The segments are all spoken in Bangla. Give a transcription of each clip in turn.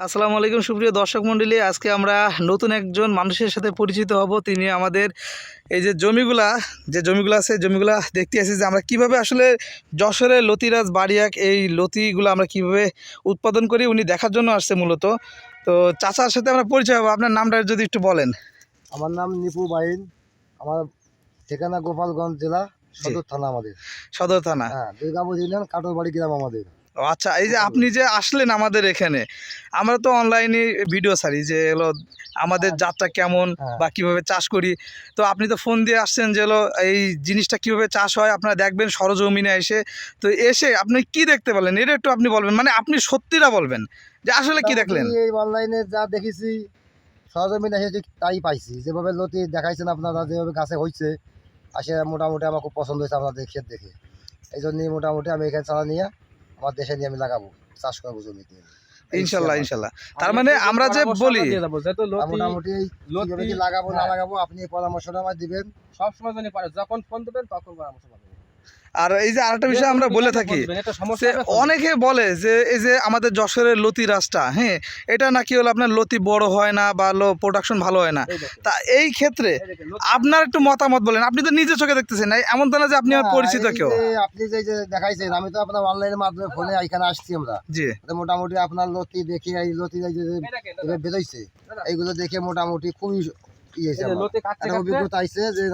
আসসালামু আলাইকুম সুপ্রিয় দর্শক মণ্ডলী আজকে আমরা নতুন একজন মানুষের সাথে পরিচিত হব। তিনি আমাদের এই যে জমিগুলা যে জমিগুলো আছে জমিগুলা দেখতে আসি যে আমরা কীভাবে আসলে যশোরের লতিরাজ বাড়িয়াক এই লতিগুলো আমরা কীভাবে উৎপাদন করি উনি দেখার জন্য আসছে মূলত। তো চাচার সাথে আমরা পরিচয় হব আপনার নামটা যদি একটু বলেন। আমার নাম নিপু বাইন আমার ঠিকানা গোপালগঞ্জ জেলা সদর থানা আমাদের। সদর থানা। হ্যাঁ দুর্গাপুর ইউনিয়ন কাটোরবাড়ি গ্রাম আমাদের। ও আচ্ছা এই যে আপনি যে আসলেন আমাদের এখানে আমরা তো অনলাইনে ভিডিও ছাড়ি যে হলো আমাদের জাতটা কেমন হ্যাঁ। বা কীভাবে চাষ করি। তো আপনি তো ফোন দিয়ে আসছেন যে হলো এই জিনিসটা কীভাবে চাষ হয় আপনারা দেখবেন সরজমিনে এসে তো এসে আপনি কি দেখতে পেলেন এটা একটু আপনি বলবেন মানে আপনি সত্যিটা বলবেন যে আসলে কি দেখলেন? এই অনলাইনে যা দেখেছি সরজমিন এসে ঠিক তাই পাইছি। যেভাবে লতি দেখাইছেন আপনারা যেভাবে গাছে হয়েছে আসে মোটামুটি আমার খুব পছন্দ হয়েছে আপনাদের ক্ষেত দেখে। এই জন্যই মোটামুটি আমি এখানে চারা নিয়ে আমার দেশে নিয়ে আমি লাগাবো চাষ করব জমিতে। ইনশাল্লাহ ইনশাল্লাহ। তার মানে আমরা যে বলি মোটামুটি লাগাবো না হ্যাঁ। লাগাবো আপনি পরামর্শ পরামর্শটা আমার দিবেন। সবসময় যখন ফোন দেবেন তখন পরামর্শ পাবেন। আর এই যে আরেকটা বিষয় আমরা বলে থাকি অনেকে বলে যে এই যে আমাদের যশোরের লতি রাসটা হ্যাঁ এটা নাকি হলো আপনার লতি বড় হয় না বা লো প্রোডাকশন ভালো হয় না? তা এই ক্ষেত্রে আপনার একটু মতামত বলেন। আপনি তো নিজে চোখে দেখতেছেন না এমন তো না যে আপনি আমার পরিচিত কেউ যে আপনি যে দেখাইছেন আমি তো আপনার অনলাইনের মাধ্যমে ফোনে এখানে আসছি আমরা। জি। মোটামুটি আপনার লতি দেখে এই লতি বেরোইছে। এইগুলো দেখে মোটামুটি খুবই ই এই হয়েছে যে আমার। লোতে কাটতে একটা কাটতে, অভিজ্ঞতা আইছে যে।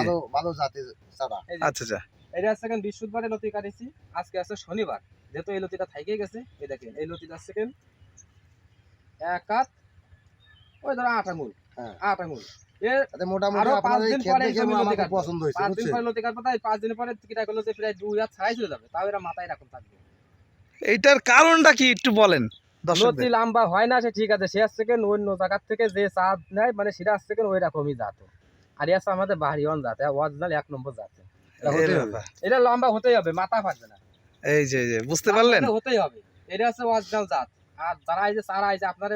ভালো ভালো জাতের চারা। আচ্ছা আচ্ছা। এটা কেন বৃহস্পতিবারে লতি কাটেছি আজকে আছে শনিবার। যেহেতু এই লতিটা থাইকে গেছে এই দেখেন এই লতিটা আছে কেন এক হাত ওই ধরো আট আঙুল। হ্যাঁ। আট আঙুল। এইটার কারণটা কি একটু বলেন লতি লম্বা হয় না সে ঠিক আছে। সে আসছে অন্য জায়গার থেকে যে চাঁদ নেয় মানে সেটা আসছে ওই রকমই জাত। আর আমাদের বাহারি অন জাত অরিজিনাল এক নম্বর জাত। এটা লম্বা হতেই হবে মাথা ফাটবে না। এই যে যে বুঝতে পারলেন? হতেই হবে। এটা হচ্ছে অরিজিনাল জাত। আর যারা এই যে সারা এই যে আপনারা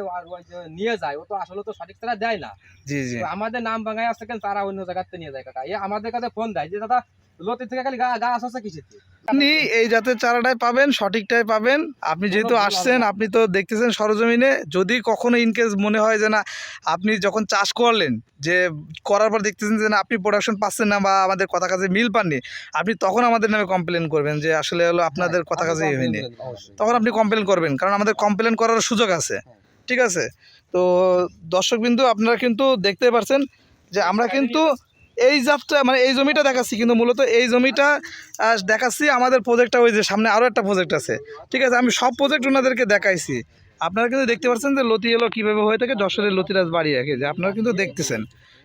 নিয়ে যায় ও তো আসলে তো সঠিক তারা দেয় না। জি জি। আমাদের নাম ভাঙায় আসতে কেন তারা অন্য জায়গাতে নিয়ে যায় কাকা? এ আমাদের কাছে ফোন দেয় যে দাদা লতি থেকে খালি গাছ আছে কিসের আপনি এই জাতের চারাটাই পাবেন সঠিকটাই পাবেন। আপনি যেহেতু আসছেন আপনি তো দেখতেছেন সরজমিনে যদি কখনো ইনকেস মনে হয় যে না আপনি যখন চাষ করলেন যে করার পর দেখতেছেন যে না আপনি প্রোডাকশন পাচ্ছেন না বা আমাদের কথা কাজে মিল পাননি আপনি তখন আমাদের নামে কমপ্লেন করবেন যে আসলে হলো আপনাদের কথা কাজে আমি হয়নি। তখন আপনি কমপ্লেন করবেন কারণ আমাদের কমপ্লেন করার সুযোগ আছে। ঠিক আছে? তো দর্শকবিন্দু আপনারা কিন্তু দেখতে পারছেন যে আমরা কিন্তু এই জাতটা মানে এই জমিটা দেখাচ্ছি কিন্তু মূলত এই জমিটা দেখাচ্ছি আমাদের প্রজেক্টটা ওই যে সামনে আরও একটা প্রজেক্ট আছে। ঠিক আছে, আমি সব প্রজেক্ট ওনাদেরকে দেখাইছি। আপনারা কিন্তু দেখতে পাচ্ছেন যে লতি এলো, কীভাবে হয়ে থাকে, যশোরের লতিরাজ বাড়ি একে যে আপনারা কিন্তু দেখতেছেন।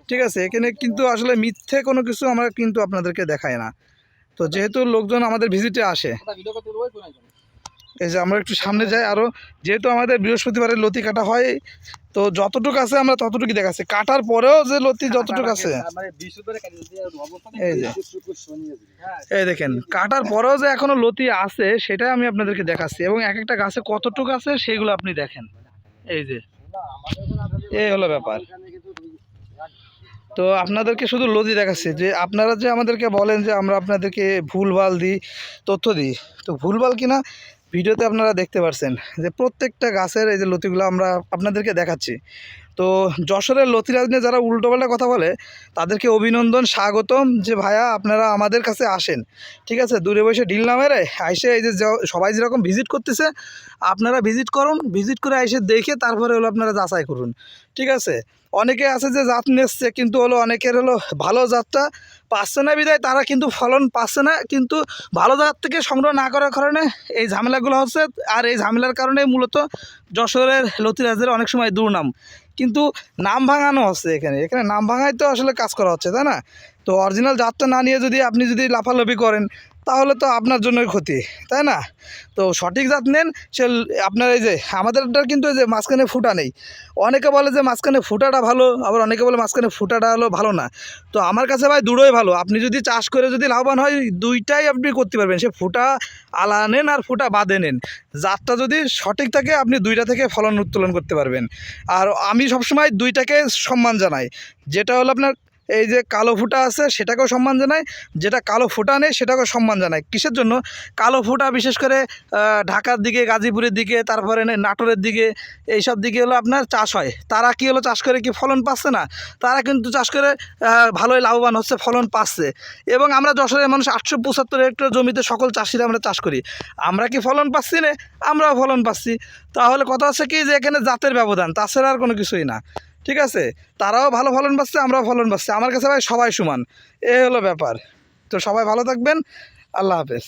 ঠিক আছে, এখানে কিন্তু আসলে মিথ্যে কোনো কিছু আমরা কিন্তু আপনাদেরকে দেখাই না। তো যেহেতু লোকজন আমাদের ভিজিটে আসে। এই যে আমরা একটু সামনে যাই আরও যেহেতু আমাদের বৃহস্পতিবারে লতি কাটা হয় তো যতটুকু আছে আমরা ততটুকু দেখাচ্ছি। কাটার পরেও যে লতি যতটুকু আছে। মানে এই যে। হ্যাঁ, এই দেখেন কাটার পরেও যে এখনও লতি আছে সেটাই আমি আপনাদেরকে দেখাচ্ছি। এবং এক একটা গাছে কতটুকু আছে সেগুলো আপনি দেখেন। এই যে। এই হলো ব্যাপার। তো আপনাদেরকে শুধু লতি দেখাচ্ছি যে আপনারা যে আমাদেরকে বলেন যে আমরা আপনাদেরকে ভুলভাল দিই তথ্য দিই। তো ভুলভাল কিনা ভিডিওতে আপনারা দেখতে পারছেন যে প্রত্যেকটা গাছের এই যে লতিগুলো আমরা আপনাদেরকে দেখাচ্ছি। তো যশোরের লতিরাজ নিয়ে যারা উল্টোপাল্টা কথা বলে, তাদেরকে অভিনন্দন, স্বাগতম যে ভাইয়া আপনারা আমাদের কাছে আসেন। ঠিক আছে? দূরে বসে ডিল না মেরে আইসে এই যে সবাই যেরকম ভিজিট করতেছে, আপনারা ভিজিট করুন ভিজিট করে এসে দেখে তারপরে হলো আপনারা যাচাই করুন। ঠিক আছে? অনেকে আছে যে জাত নেসছে কিন্তু হলো অনেকের হলো ভালো জাতটা পাচ্ছে না বিদায় তারা কিন্তু ফলন পাচ্ছে না। কিন্তু ভালো জাত থেকে সংগ্রহ না করার কারণে এই ঝামেলাগুলো হচ্ছে, আর এই ঝামেলার কারণে মূলত যশোরের লতিরাজের অনেক সময় দুর্নাম। কিন্তু নাম ভাঙানো হচ্ছে এখানে। এখানে নাম ভাঙায় তো আসলে কাজ করা হচ্ছে, তাই না? তো অরিজিনাল জাতটা না নিয়ে যদি আপনি যদি লাফালাফি করেন তাহলে তো আপনার জন্যই ক্ষতি, তাই না? তো সঠিক জাত নেন, সে আপনার এই যে, আমাদেরটা কিন্তু এই যে মাঝখানে ফুটা নেই। অনেকে বলে যে মাঝখানে ফুটাটা ভালো, আবার অনেকে বলে মাঝখানে ফুটাটা হলো ভালো না। তো আমার কাছে ভাই দুটোই ভালো, আপনি যদি চাষ করে যদি লাভবান হয়, দুইটাই আপনি করতে পারবেন। সে ফুটা আলা নেন আর ফুটা বাদে নেন। জাতটা যদি সঠিক থাকে, আপনি দুইটা থেকে ফলন উত্তোলন করতে পারবেন। আর আমি সবসময় দুইটাকে সম্মান জানাই। যেটা হলো আপনার এই যে কালো ফুটা আছে, সেটাকেও সম্মান জানাই যেটা কালো ফুটা নেই, সেটাকেও সম্মান জানাই কিসের জন্য? কালো ফুটা বিশেষ করে ঢাকার দিকে, গাজীপুরের দিকে, তারপরে নাটোরের দিকে, এইসব দিকে হলো আপনার চাষ হয়। তারা কি হলো, চাষ করে কি ফলন পাচ্ছে না? তারা কিন্তু চাষ করে ভালোই লাভবান হচ্ছে, ফলন পাচ্ছে। এবং আমরা যশোরের মানুষ আটশো পঁচাত্তর হেক্টর জমিতে সকল চাষিরা আমরা চাষ করি। আমরা কি ফলন পাচ্ছি না? আমরাও ফলন পাচ্ছি। তাহলে কথা হচ্ছে কি যে, এখানে জাতের ব্যবধান, তাছাড়া আর কোনো কিছুই না। ঠিক আছে? তারাও ভালো ফলন পাচ্ছে, আমরাও ফলন পাচ্ছি। আমার কাছে ভাই সবাই সমান। এ হলো ব্যাপার। তো সবাই ভালো থাকবেন। আল্লাহ হাফেজ।